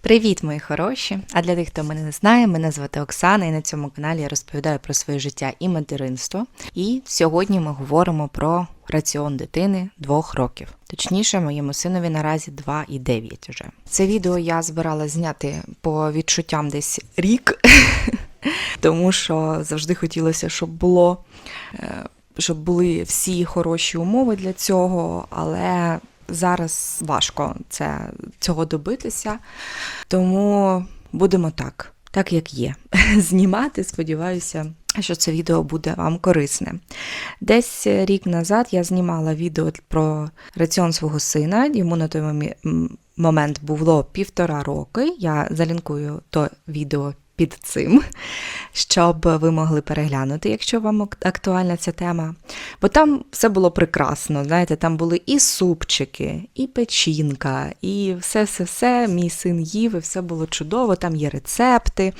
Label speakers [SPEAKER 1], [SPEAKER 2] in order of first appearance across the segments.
[SPEAKER 1] Привіт, мої хороші! А для тих, хто мене не знає, мене звати Оксана, і на цьому каналі я розповідаю про своє життя і материнство. І сьогодні ми говоримо про раціон дитини двох років. Точніше, моєму синові наразі 2 і 9 уже. Це відео я збирала зняти по відчуттям десь рік, тому що завжди хотілося, щоб було. е, Щоб були всі хороші умови для цього, але зараз важко це, цього добитися. Тому будемо так, так як є. Знімати, сподіваюся, що це відео буде вам корисне. Десь рік назад я знімала відео про раціон свого сина. Йому на той момент було півтора роки. Я залінкую то відео під цим, щоб ви могли переглянути, якщо вам актуальна ця тема. Бо там все було прекрасно. Знаєте, там були і супчики, і печінка, і все-все-все. Мій син їв, і все було чудово. Там є рецепти.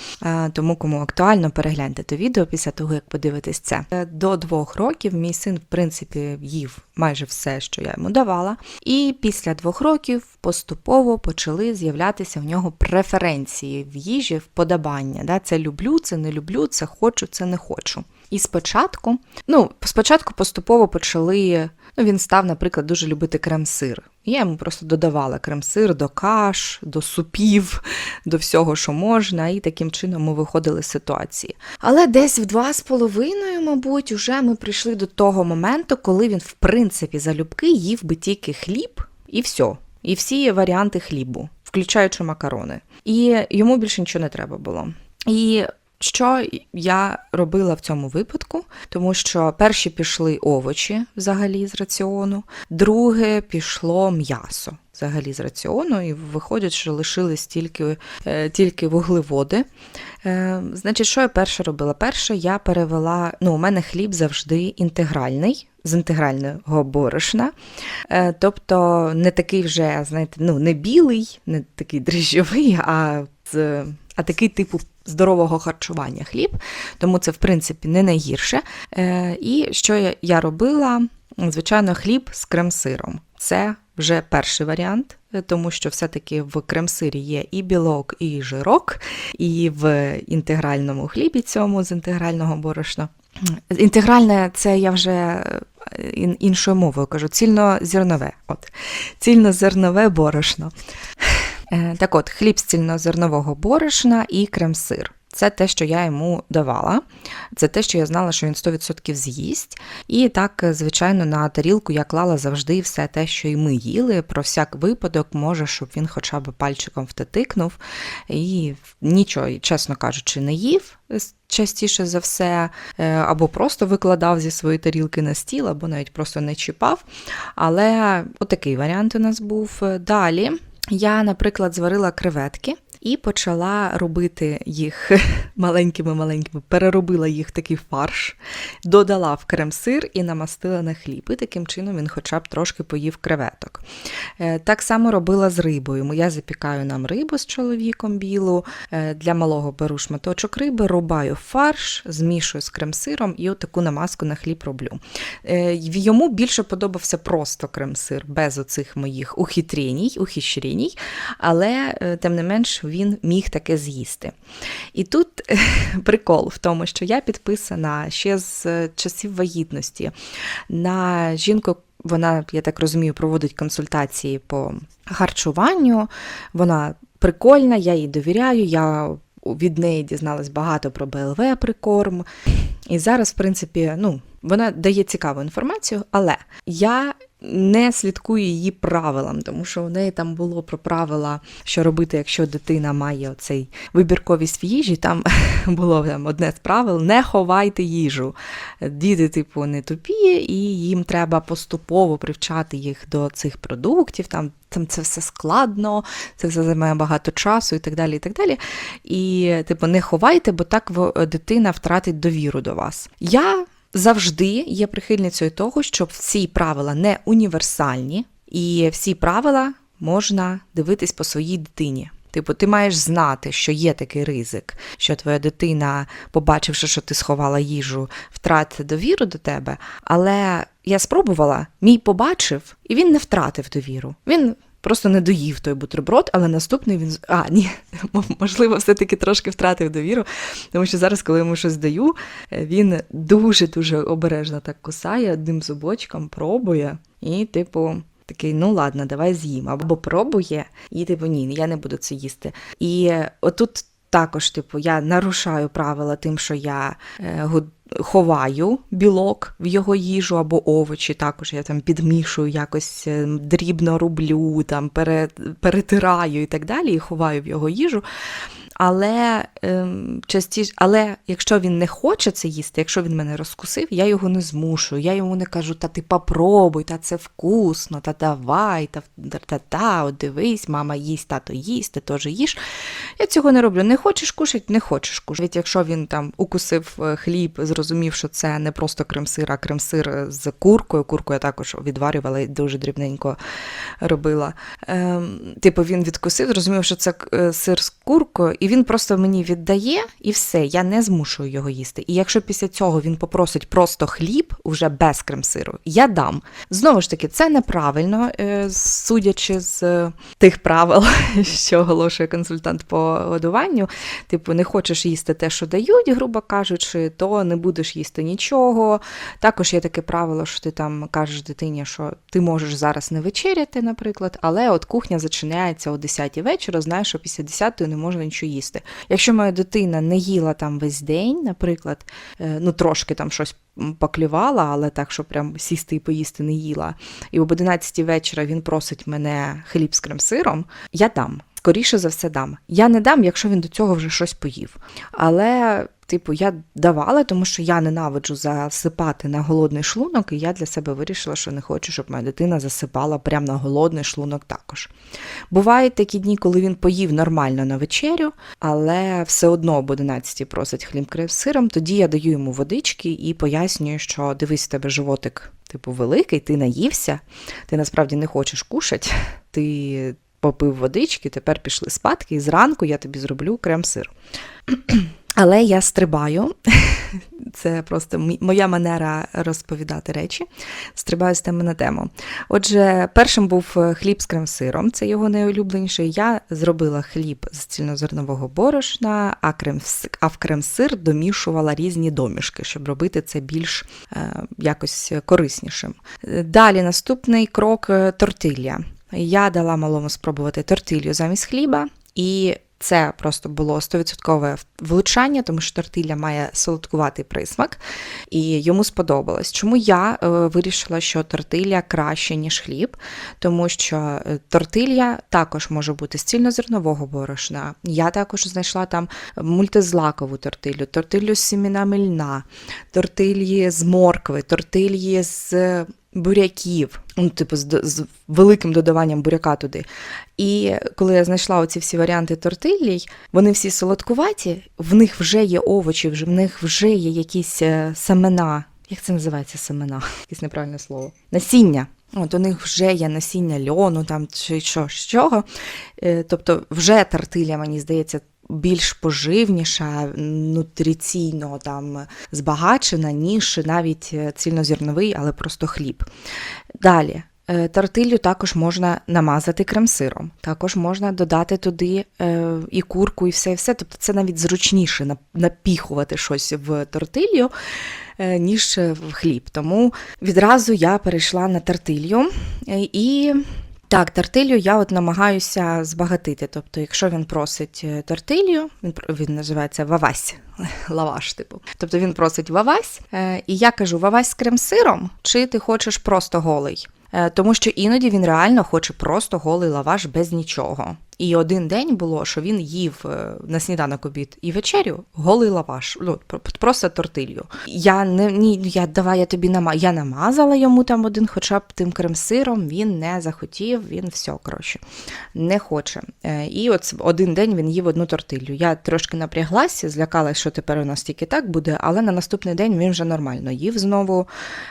[SPEAKER 1] Тому, кому актуально, перегляньте то відео після того, як подивитесь це. До двох років мій син, в принципі, їв майже все, що я йому давала. І після двох років поступово почали з'являтися в нього преференції в їжі, вподобання. Да? Це люблю, це не люблю, це хочу, це не хочу. І спочатку, ну, спочатку поступово почали. Ну, він став, наприклад, дуже любити крем-сир. Я йому просто додавала крем-сир до каш, до супів, до всього, що можна, і таким чином ми виходили з ситуації. Але десь в два з половиною, мабуть, уже ми прийшли до того моменту, коли він, в принципі, залюбки їв би тільки хліб і все. І всі варіанти хлібу, включаючи макарони. І йому більше нічого не треба було. І що я робила в цьому випадку? Тому що перші пішли овочі взагалі з раціону, друге пішло м'ясо взагалі з раціону, і виходить, що лишились тільки, е, тільки вуглеводи. Е, значить, що я перше робила? Перше, я перевела. Ну, у мене хліб завжди інтегральний. З інтегрального борошна, Е, тобто не такий вже, знаєте, ну не білий, не такий дріжджовий, а з а такий типу здорового харчування хліб, тому це в принципі не найгірше. Е, і що я, робила? Звичайно, хліб з крем-сиром. Це вже перший варіант, е, тому що все-таки в крем-сирі є і білок, і жирок, і в інтегральному хлібі цьому з інтегрального борошна. Інтегральне це я вже е, іншою мовою кажу, цільнозернове. От. Цільнозернове борошно. Е, Так от, хліб з цільнозернового борошна і крем-сир. Це те, що я йому давала. Це те, що я знала, що він 100% з'їсть. І так, е, звичайно, на тарілку я клала завжди все те, що і ми їли. Про всяк випадок, може, щоб він хоча б пальчиком втетикнув. І нічого, чесно кажучи, не їв е, частіше за все, або просто викладав зі своєї тарілки на стіл, або навіть просто не чіпав. Але отакий варіант у нас був. Далі я, наприклад, зварила креветки. І почала робити їх маленькими-маленькими, переробила їх такий фарш, додала в крем-сир і намастила на хліб. І таким чином він хоча б трошки поїв креветок. Е, Так само робила з рибою. Я запікаю нам рибу з чоловіком білу. Е, Для малого беру шматочок риби, рубаю фарш, змішую з крем-сиром і отаку намазку на хліб роблю. Е, Йому більше подобався просто крем-сир, без оцих моїх ухитріній, ухищріній, але тим не менш він міг таке з'їсти. І тут прикол в тому, що я підписана ще з е, часів вагітності на жінку. Вона, я так розумію, проводить консультації по харчуванню. Вона прикольна, я їй довіряю. Я від неї дізналась багато про БЛВ прикорм. І зараз, в принципі, ну, вона дає цікаву інформацію, але я не слідкую її правилам, тому що у неї там було про правила, що робити, якщо дитина має оцей вибірковість в їжі. Там було там одне з правил: не ховайте їжу. Діти, типу, не тупі, і їм треба поступово привчати їх до цих продуктів. Там там це все складно, це все займає багато часу і так далі. І так далі. І, типу, не ховайте, бо так дитина втратить довіру до вас. Я завжди є прихильницею того, щоб всі правила не універсальні, і всі правила можна дивитись по своїй дитині. Типу, ти маєш знати, що є такий ризик, що твоя дитина, побачивши, що ти сховала їжу, втратить довіру до тебе. Але я спробувала, мій побачив, і він не втратив довіру. Він просто не доїв той бутерброд, але наступний він. А, ні, можливо, все-таки трошки втратив довіру, тому що зараз, коли йому щось даю, е, він дуже-дуже обережно так кусає одним зубочком, пробує, і, типу. Такий, ну ладно, давай з'їм. Або пробує, і типу, ні, я не буду це їсти. І е, отут також, типу, я нарушаю правила тим, що я е, ховаю білок в його їжу або овочі. Також я там підмішую, якось е, дрібно рублю, там пере, перетираю і так далі, і ховаю в його їжу. Але ем, частіше, але якщо він не хоче це їсти, якщо він мене розкусив, я його не змушую. Я йому не кажу, та ти попробуй, та це вкусно, та давай, та та, та от дивись, мама їсть, тато їсть, ти теж їш. Я цього не роблю. Не хочеш кушати, не хочеш кушати. Навіть якщо він там укусив е, хліб, зрозумів, що це не просто крем-сир, а крем-сир з куркою. Курку я також відварювала і дуже дрібненько робила. Ем, типу, він відкусив, зрозумів, що це е, сир з куркою, і він просто мені віддає, і все, я не змушую його їсти. І якщо після цього він попросить просто хліб, уже без крем-сиру, я дам. Знову ж таки, це неправильно, е, судячи з е, тих правил, що оголошує консультант по годуванню. Типу, не хочеш їсти те, що дають, грубо кажучи, то не будеш їсти нічого. Також є таке правило, що ти там кажеш дитині, що ти можеш зараз не вечеряти, наприклад, але от кухня зачиняється о 10 вечора, знаєш, що після 10 не можна нічого їсти. Якщо моя дитина не їла там весь день, наприклад, е, ну трошки там щось поклювала, але так, що прям сісти і поїсти не їла, і об 11 вечора він просить мене хліб з крем-сиром, я дам. Скоріше за все дам. Я не дам, якщо він до цього вже щось поїв. Але, типу, я давала, тому що я ненавиджу засипати на голодний шлунок, і я для себе вирішила, що не хочу, щоб моя дитина засипала прямо на голодний шлунок також. Бувають такі дні, коли він поїв нормально на вечерю, але все одно об 11 просить хліб з сиром, тоді я даю йому водички і пояснюю, що дивись, в тебе животик, типу, великий, ти наївся, ти насправді не хочеш кушати, ти попив водички, тепер пішли спадки, і зранку я тобі зроблю крем-сир. Але я стрибаю, це просто моя манера розповідати речі. Стрибаю з теми на тему. Отже, першим був е, хліб з крем-сиром, це його найулюбленіший. Я зробила хліб з цільнозернового борошна, а, в крем-сир домішувала різні домішки, щоб робити це більш е, якось кориснішим. Е, Далі наступний крок тортилля. Я дала малому спробувати тортилью замість хліба, і це просто було 100% влучання, тому що тортилля має солодкуватий присмак, і йому сподобалось. Чому я е, вирішила, що тортилля краще, ніж хліб? Тому що е, тортилля також може бути з цільнозернового борошна. Я також знайшла там мультизлакову тортилю, тортилю з сімінами льна, тортилі з моркви, тортилі з буряків, ну, типу, з, з великим додаванням буряка туди. І коли я знайшла оці всі варіанти тортилій, вони всі солодкуваті, в них вже є овочі, в них вже є якісь е, семена. Як це називається семена? Якесь неправильне слово. Насіння. От у них вже є насіння льону там чи що з чого. Е, Тобто, вже тортиля, мені здається, більш поживніша, нутриційно там збагачена, ніж навіть е, цільнозерновий, але просто хліб. Далі. е, Тортилю також можна намазати крем-сиром, також можна додати туди е, і курку, і все, і все. Тобто це навіть зручніше напіхувати щось в тортилью, е, ніж в хліб. Тому відразу я перейшла на тортилью і. Так, тортилью я от намагаюся збагатити. Тобто, якщо він просить е, тортилью, він, він називається вавась, лаваш, типу. Тобто він просить вавась, е, і я кажу: вавась з крем-сиром, чи ти хочеш просто голий? Е, Тому що іноді він реально хоче просто голий лаваш без нічого. І один день було, що він їв е, на сніданок обід і вечерю голий лаваш, ну, просто тортилью. Я не ні, я давай я тобі нама. Я намазала йому там один, хоча б тим крем-сиром, він не захотів, він все, коротше, не хоче. Е, І от один день він їв одну тортилью. Я трошки напряглася, злякалася, що тепер у нас тільки так буде, але на наступний день він вже нормально їв знову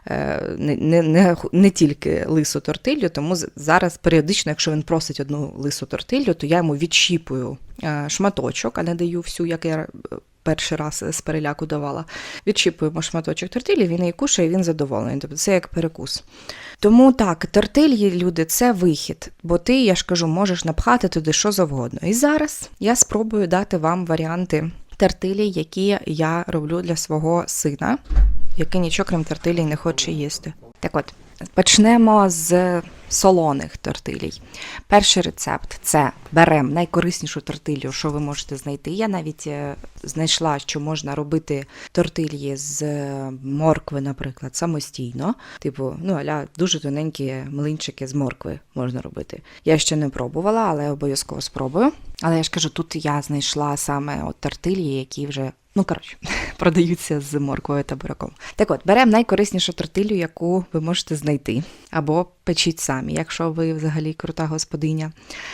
[SPEAKER 1] е, не, не, не, не тільки лису тортилью, тому зараз періодично, якщо він просить одну лису тортилью, то я йому відщіпую е, шматочок, а не даю всю, як я е, перший раз з переляку давала. Відчіпуємо шматочок тортилі, він її кушає, він задоволений. Тобто це як перекус. Тому так, тортильї, люди, це вихід, бо ти, я ж кажу, можеш напхати туди що завгодно. І зараз я спробую дати вам варіанти тортилі, які я роблю для свого сина, який нічого крім тортилій не хоче їсти. Так от, почнемо з солоних тортилій. Перший рецепт це беремо найкориснішу тортилю, що ви можете знайти. Я навіть е, знайшла, що можна робити тортильї з е, моркви, наприклад, самостійно. Типу, ну аля дуже тоненькі млинчики з моркви можна робити. Я ще не пробувала, але обов'язково спробую. Але я ж кажу, тут я знайшла саме от тортилі, які вже. Ну, коротше, продаються з морквою та бураком. Так от, беремо найкориснішу тортилю, яку ви можете знайти, або печіть самі, якщо ви взагалі крута господиня.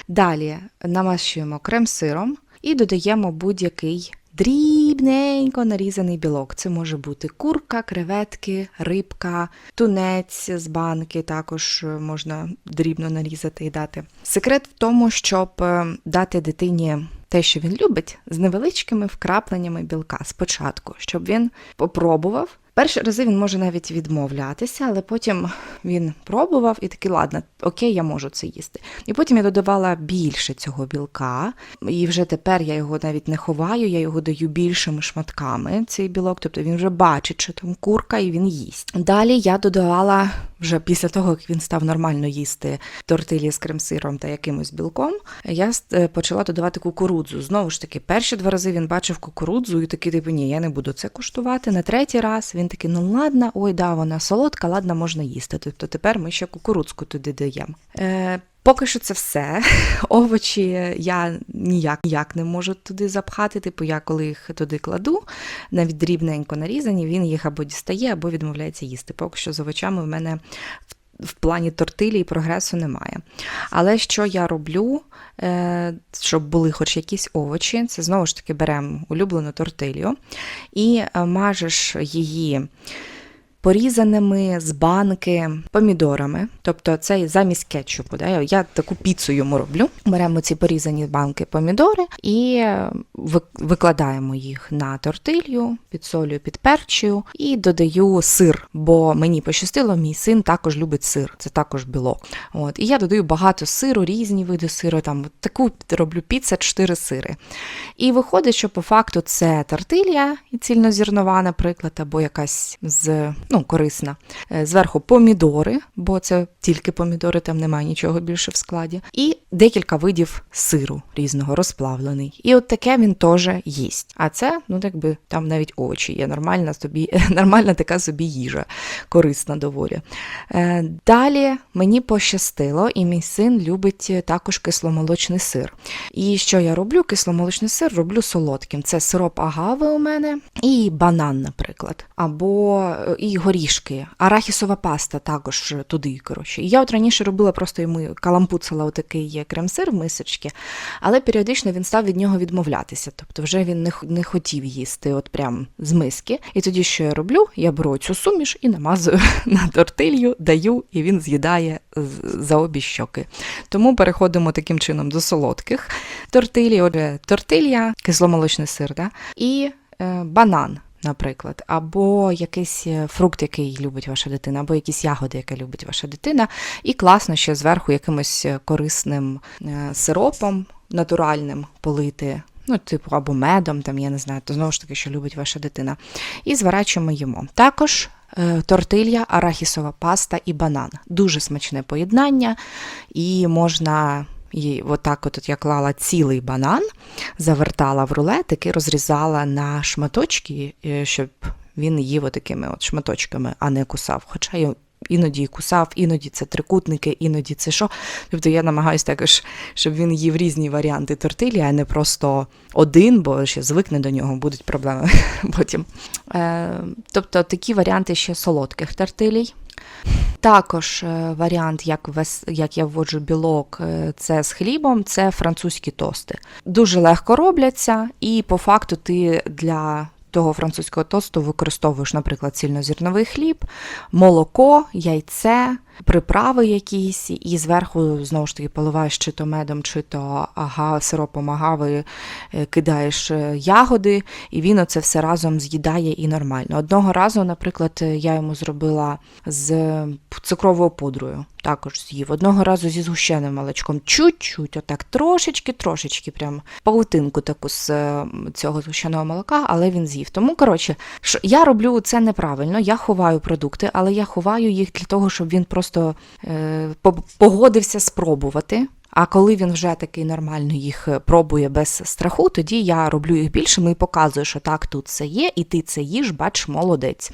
[SPEAKER 1] Далі намащуємо крем-сиром і додаємо будь-який дрібненько нарізаний білок. Це може бути курка, креветки, рибка, тунець з банки, також можна дрібно нарізати і дати. Секрет в тому, щоб е, дати дитині те, що він любить, з невеличкими вкрапленнями білка спочатку, щоб він попробував. Перші рази він може навіть відмовлятися, але потім він пробував і такий, ладно, окей, я можу це їсти. І потім я додавала більше цього білка, і вже тепер я його навіть не ховаю, я його даю більшими шматками, цей білок, тобто він вже бачить, що там курка, і він їсть. Далі я додавала вже після того, як він став нормально їсти тортилі з крем-сиром та якимось білком, я е, почала додавати кукурудзу. Знову ж таки, перші два рази він бачив кукурудзу і такий, типу, ні, я не буду це куштувати. На третій раз він такий, ну ладно, ой, да, вона солодка, ладно, можна їсти. Тобто тепер ми ще кукурудзку туди даємо. Е, Поки що це все. Овочі я ніяк ніяк не можу туди запхати. Типу, я коли їх туди кладу, навіть дрібненько нарізані, він їх або дістає, або відмовляється їсти. Поки що з овочами в мене в, плані тортилі і прогресу немає. Але що я роблю, е, щоб були хоч якісь овочі, це знову ж таки беремо улюблену тортилью і е, мажеш її порізаними з банки помідорами, тобто це замість кетчупу. Да? Я таку піцу йому роблю. Беремо ці порізані банки помідори і викладаємо їх на тортилью, підсолюю, підперчую і додаю сир, бо мені пощастило, мій син також любить сир, це також білок. От. І я додаю багато сиру, різні види сиру, там таку роблю піца, 4 сири. І виходить, що по факту це тортилья цільнозірнова, наприклад, або якась з ну, корисна. Е, зверху помідори, бо це тільки помідори, там немає нічого більше в складі. І декілька видів сиру різного розплавлений. І от таке він теж їсть. А це, ну якби там навіть овочі є. Нормальна собі, нормальна така собі їжа, корисна доволі. Е, далі мені пощастило, і мій син любить також кисломолочний сир. І що я роблю? Кисломолочний сир роблю солодким. Це сироп агави у мене і банан, наприклад. Або е, і горішки, арахісова паста також туди. коротше. Я от раніше робила просто йому калампуцала отакий крем-сир в мисочці, але періодично він став від нього відмовлятися. Тобто вже він не не хотів їсти от прям з миски. І тоді, що я роблю, я беру цю суміш і намазую на тортилью, даю, і він з'їдає за обі щоки. Тому переходимо таким чином до солодких тортилі. Отже, тортилья, кисломолочний сир, да? і е, банан наприклад, або якийсь е, фрукт, який любить ваша дитина, або якісь ягоди, які любить ваша дитина, і класно ще зверху якимось е, корисним е, сиропом натуральним полити. Ну, типу, або медом, там, я не знаю, то знову ж таки, що любить ваша дитина. І зворачуємо їмо. Також е, тортилья, арахісова паста і банан. Дуже смачне поєднання, і можна і отак от я клала цілий банан, завертала в рулетик і розрізала на шматочки, е, щоб він їв такими от шматочками, а не кусав. Хоча іноді кусав, іноді це трикутники, іноді це що. Тобто я намагаюся також, щоб він їв різні варіанти тортилі, а не просто один, бо ще звикне до нього, будуть проблеми потім. Е, Тобто такі варіанти ще солодких тортилій. Також е, варіант, як як я вводжу білок, е, це з хлібом, це французькі тости. Дуже легко робляться, і по факту ти для того французького тосту використовуєш, наприклад, цільнозірновий хліб, молоко, яйце. Приправи якісь, і зверху знову ж таки поливаєш чи то медом, чи то ага, сиропом агави е, кидаєш е, ягоди, і він оце все разом з'їдає і нормально. Одного разу, наприклад, е, я йому зробила з цукровою пудрою. Також з'їв. Одного разу зі згущеним молочком. Чуть-чуть, отак, трошечки-трошечки, прям паутинку таку з цього згущеного молока, але він з'їв. Тому, коротше, я роблю це неправильно. Я ховаю продукти, але я ховаю їх для того, щоб він просто е, погодився спробувати. А коли він вже такий нормально їх пробує без страху, тоді я роблю їх більшими і показую, що так, тут це є, і ти це їш, бач, молодець.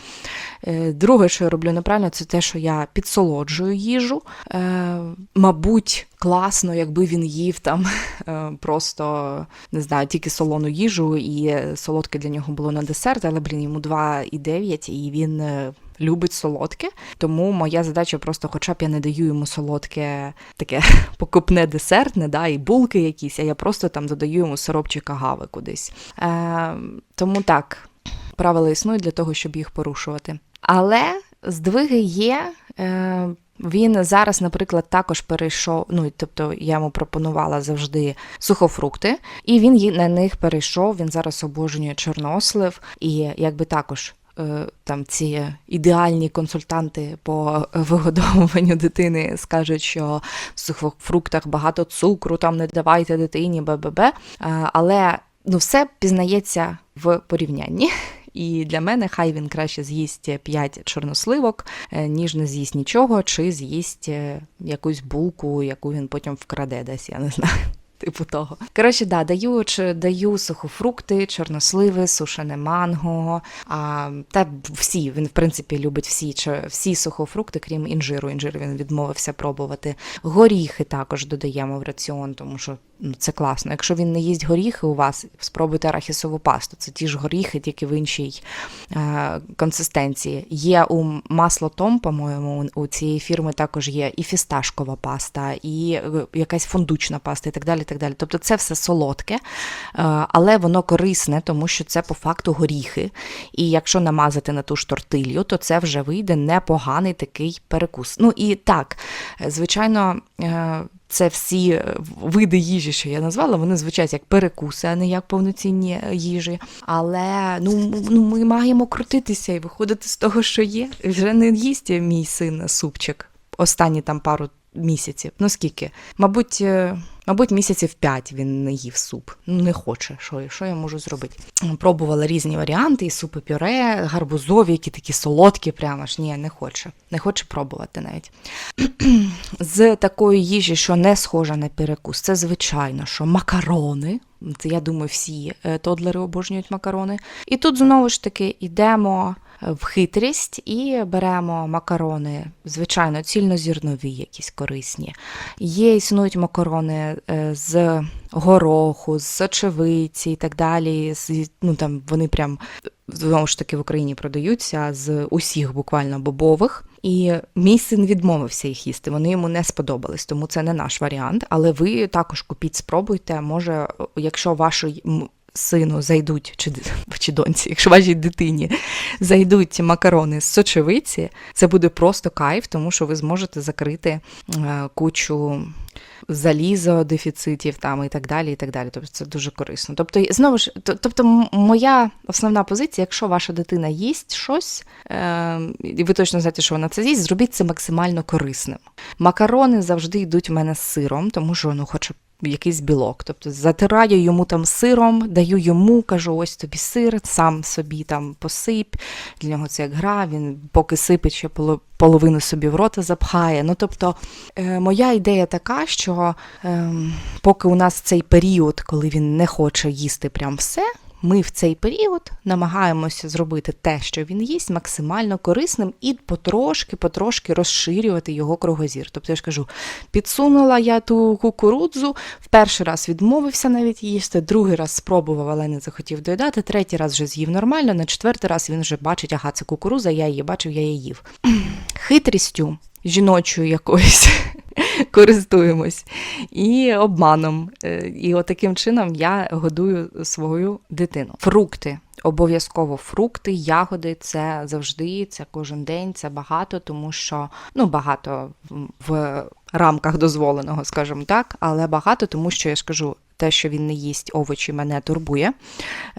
[SPEAKER 1] Е, Друге, що я роблю неправильно, це те, що я підсолоджую їжу. Е, Мабуть, класно, якби він їв там просто не знаю, тільки солону їжу, і солодке для нього було на десерт, але блін, йому 2,9, і він. Любить солодке, тому моя задача просто, хоча б я не даю йому солодке таке покупне десертне, да, і булки якісь, а я просто там додаю йому сиропчика гави кудись. Е, тому так, правила існують для того, щоб їх порушувати. Але здвиги є. Е, він зараз, наприклад, також перейшов. Ну тобто я йому пропонувала завжди сухофрукти, і він на них перейшов. Він зараз обожнює чорнослив, і якби також. Е, Там ці ідеальні консультанти по вигодовуванню дитини скажуть, що в сухофруктах багато цукру, там не давайте дитині, БББ. Е, Але ну все пізнається в порівнянні. І для мене хай він краще з'їсть 5 чорносливок, е, ніж не з'їсть нічого, чи з'їсть якусь булку, яку він потім вкраде десь, я не знаю. Типу того. Коротше, да, даю, чи, даю сухофрукти, чорносливи, сушене манго. А, та всі, він, в принципі, любить всі, чи- всі сухофрукти, крім інжиру. Інжир він відмовився пробувати. Горіхи також додаємо в раціон, тому що ну, це класно. Якщо він не їсть горіхи у вас, спробуйте арахісову пасту. Це ті ж горіхи, тільки в іншій е, консистенції. Є у масло Том, по-моєму, у цієї фірми також є і фісташкова паста, і е, якась фундучна паста, і так далі. і так далі. Тобто це все солодке, е, але воно корисне, тому що це по факту горіхи. І якщо намазати на ту ж тортилью, то це вже вийде непоганий такий перекус. Ну і так, е, звичайно. е, це всі е, види їжі, що я назвала, вони звучать як перекуси, а не як повноцінні е, їжі. Але ну, ну ми маємо крутитися і виходити з того, що є. Вже не їсть мій син супчик останні там пару місяців. Ну скільки? Мабуть, е, мабуть, місяців п'ять він не їв суп. Ну не хоче. Що, що я можу зробити? Пробувала різні варіанти, і супи пюре, гарбузові, які такі солодкі, прямо ж ні, не хоче. Не хоче пробувати навіть з такої їжі, що не схожа на перекус, це звичайно, що макарони. Це я думаю, всі е, тодлери обожнюють макарони. І тут знову ж таки йдемо в хитрість і беремо макарони, звичайно, цільнозірнові, якісь корисні. Є існують макарони е, з гороху, з сочевиці і так далі. Ну там вони прям знову ж таки в Україні продаються з усіх буквально бобових. І мій син відмовився їх їсти. Вони йому не сподобались, тому це не наш варіант. Але ви також купіть, спробуйте. Може, якщо вашій м, сину зайдуть, чи, чи доньці, якщо вашій дитині зайдуть макарони з сочевиці, це буде просто кайф, тому що ви зможете закрити е, кучу залізо, дефіцитів там і так далі. і так далі. Тобто це дуже корисно. Тобто, знову ж, тобто, моя основна позиція, якщо ваша дитина їсть щось, е, і ви точно знаєте, що вона це з'їсть, зробіть це максимально корисним. Макарони завжди йдуть в мене з сиром, тому що ну, хоче якийсь білок. Тобто затираю йому там сиром, даю йому, кажу, ось тобі сир, сам собі там посип. Для нього це як гра, він поки сипить, ще поло- половину собі в рота запхає. Ну тобто, е, моя ідея така, що е, поки у нас цей період, коли він не хоче їсти прям все. Ми в цей період намагаємося зробити те, що він їсть, максимально корисним і потрошки-потрошки розширювати його кругозір. Тобто я ж кажу, підсунула я ту кукурудзу, в перший раз відмовився навіть їсти, другий раз спробував, але не захотів доїдати, третій раз вже з'їв нормально, на четвертий раз він вже бачить, ага, це кукуруза, я її бачив, я її їв. Хитрістю жіночою якоюсь користуємось і обманом. Е, І от таким чином я годую свою дитину. Фрукти. Обов'язково фрукти, ягоди це завжди, це кожен день, це багато, тому що ну багато в рамках дозволеного, скажімо так, але багато, тому що я ж кажу, те, що він не їсть овочі, мене турбує.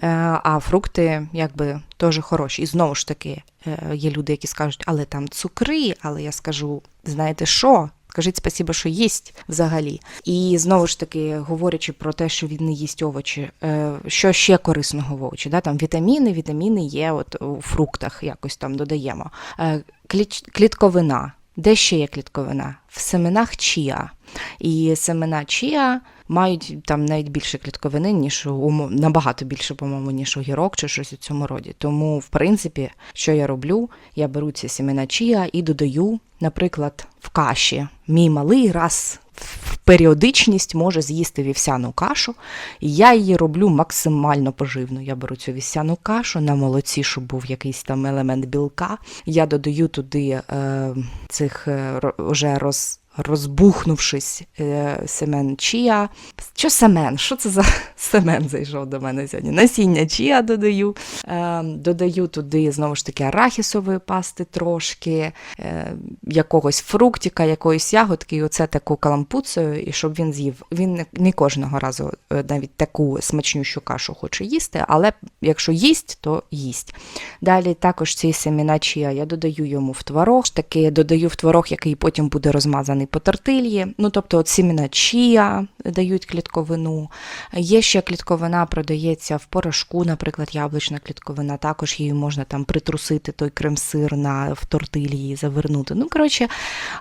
[SPEAKER 1] Е, А фрукти, якби теж хороші. І знову ж таки, е, є люди, які скажуть, але там цукри, але я скажу, знаєте що? Скажіть спасіба, що їсть взагалі. І знову ж таки, говорячи про те, що він не їсть овочі, е, що ще корисного в овочі? Да? Там вітаміни, вітаміни є от у фруктах, якось там додаємо. Е, Клітковина. Де ще є клітковина? В семенах чіа. І семена чіа мають там навіть більше клітковини, ніж у набагато більше, по-моєму, ніж огірок чи щось у цьому роді. Тому, в принципі, що я роблю? Я беру ці семена чіа і додаю, наприклад, в каші. Мій малий раз в періодичність може з'їсти вівсяну кашу, я її роблю максимально поживно. Я беру цю вівсяну кашу на молоці, щоб був якийсь там елемент білка. Я додаю туди е, цих е, уже роз. Розбухнувшись е, семен чія. Що семен? Що це за семен зайшов до мене сьогодні? Насіння чія додаю. Е, додаю туди знову ж таки арахісової пасти трошки, е, якогось фруктика, якоїсь ягодки, і оце таку калампуцею, і щоб він з'їв. Він не- кожного разу навіть таку смачнющу кашу хоче їсти, але якщо їсть, то їсть. Далі також ці семена чія я додаю йому в творог, таки додаю в творог, який потім буде розмазаний по тортильї. Ну, тобто, от семена чія дають клітковину. Є ще клітковина, продається в порошку, наприклад, яблучна клітковина. Також її можна там притрусити той крем-сир на в тортильї завернути. Ну, коротше,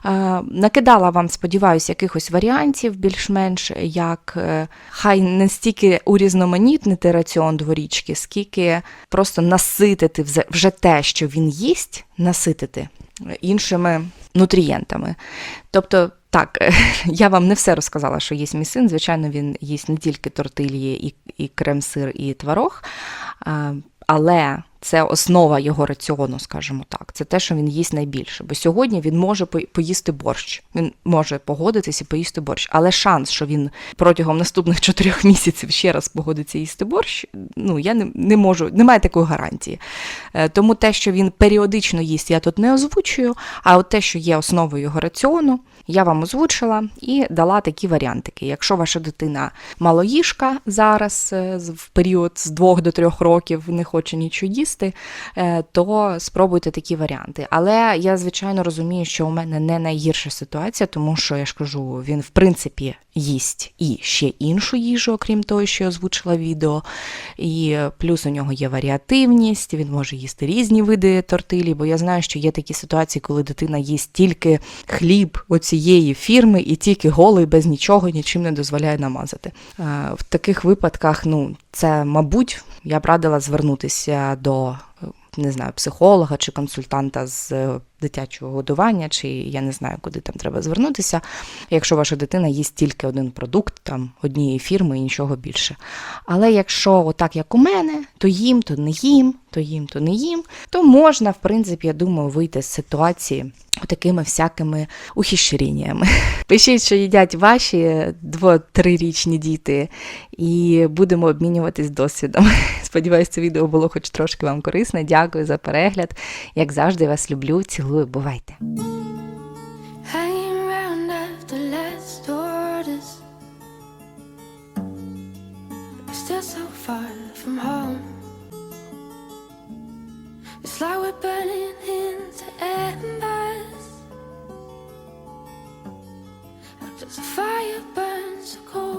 [SPEAKER 1] е, накидала вам, сподіваюся, якихось варіантів більш-менш, як е, хай не стільки урізноманітнити раціон дворічки, скільки просто наситити вже те, що він їсть, наситити іншими нутрієнтами. Тобто, так, я вам не все розказала, що їсть мій син. Звичайно, він їсть не тільки тортильї і, і крем-сир, і творог, але це основа його раціону, скажімо так. Це те, що він їсть найбільше. Бо сьогодні він може по- поїсти борщ. Він може погодитися і поїсти борщ. Але шанс, що він протягом наступних чотирьох місяців ще раз погодиться їсти борщ, ну я не, не можу, немає такої гарантії. Е, Тому те, що він періодично їсть, я тут не озвучую. А от те, що є основою його раціону, я вам озвучила і дала такі варіантики. Якщо ваша дитина малоїжка зараз е, в період з 2 до 3 років не хоче нічого їсти, е, то спробуйте такі варіанти. Але я звичайно розумію, що у мене не найгірша ситуація, тому що я ж кажу, він в принципі їсть і ще іншу їжу, окрім того, що я озвучила відео. І плюс у нього є варіативність, він може їсти різні види тортилі, бо я знаю, що є такі ситуації, коли дитина їсть тільки хліб оцієї фірми і тільки голий, без нічого, нічим не дозволяє намазати. Е, В таких випадках, ну, це, мабуть, я б радила звернутися до. е, Не знаю, психолога чи консультанта з е, дитячого годування, чи я не знаю, куди там треба звернутися, якщо ваша дитина їсть тільки один продукт там однієї фірми і нічого більше. Але якщо отак, як у мене, то їм, то не їм, то їм, то не їм, то можна, в принципі, я думаю, вийти з ситуації такими всякими ухищреннями. Пишіть, що їдять ваші дво-трирічні діти, і будемо обмінюватись досвідом. Сподіваюсь, це відео було хоч трошки вам корисне. Дякую за перегляд. Як завжди, вас люблю, цілую, бувайте.
[SPEAKER 2] Hanging around after last orders. We're still so far from home. It's like we're burning into embers. I'm just a fire